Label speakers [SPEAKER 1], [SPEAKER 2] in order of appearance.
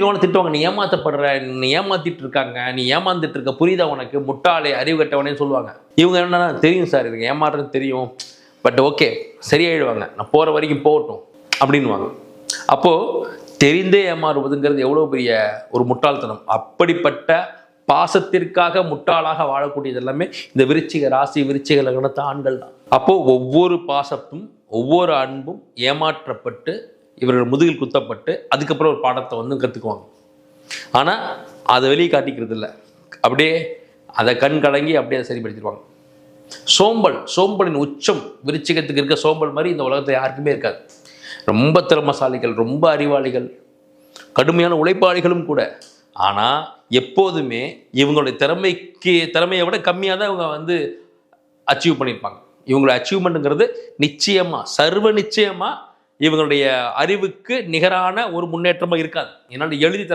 [SPEAKER 1] இவனை திட்டுவாங்க நீ ஏமாத்தப்படுற நீ ஏமாத்திட்டு இருக்காங்க நீ ஏமாந்துட்டு இருக்க புரியுதா உனக்கு? முட்டாளே அறிவு கட்டவனே சொல்லுவாங்க. இவங்க என்னன்னா தெரியும் சார் இதுக்கு ஏமாறுறது தெரியும். பட் ஓகே சரியாயிடுவாங்க. நான் போற வரைக்கும் போகட்டும். அப்படின்வாங்க அப்போ தெரிந்தே ஏமாறுவதுங்கிறது எவ்வளவு பெரிய ஒரு முட்டாள்தனம். அப்படிப்பட்ட பாசத்திற்காக முட்டாளாக வாழக்கூடியது எல்லாமே இந்த விருச்சிக ராசி விருச்சிக லக்னத்து ஆண்கள் தான். அப்போ ஒவ்வொரு பாசத்தும் ஒவ்வொரு அன்பும் ஏமாற்றப்பட்டு இவர்கள் முதுகில் குத்தப்பட்டு அதுக்கப்புறம் ஒரு பாடத்தை வந்து கற்றுக்குவாங்க ஆனால் அதை வெளியே காட்டிக்கிறது இல்லை அப்படியே அதை கண் கலங்கி அப்படியே அதை சரிப்படுத்திடுவாங்க. சோம்பல் சோம்பலின் உச்சம் விருச்சிகத்துக்கு இருக்க சோம்பல் மாதிரி இந்த உலகத்தில் யாருக்குமே இருக்காது. ரொம்ப திறமசாலிகள் ரொம்ப அறிவாளிகள் கடுமையான உழைப்பாளிகளும் கூட. ஆனால் எப்போதுமே இவங்களுடைய திறமைக்கு திறமையை விட கம்மியாக தான் இவங்க வந்து அச்சீவ் பண்ணியிருப்பாங்க. இவங்களுடைய அச்சீவ்மெண்ட்டுங்கிறது நிச்சயமாக சர்வ நிச்சயமாக இவங்களுடைய அறிவுக்கு நிகரான ஒரு முன்னேற்றமாக இருக்காது. என்னால் எழுதி தர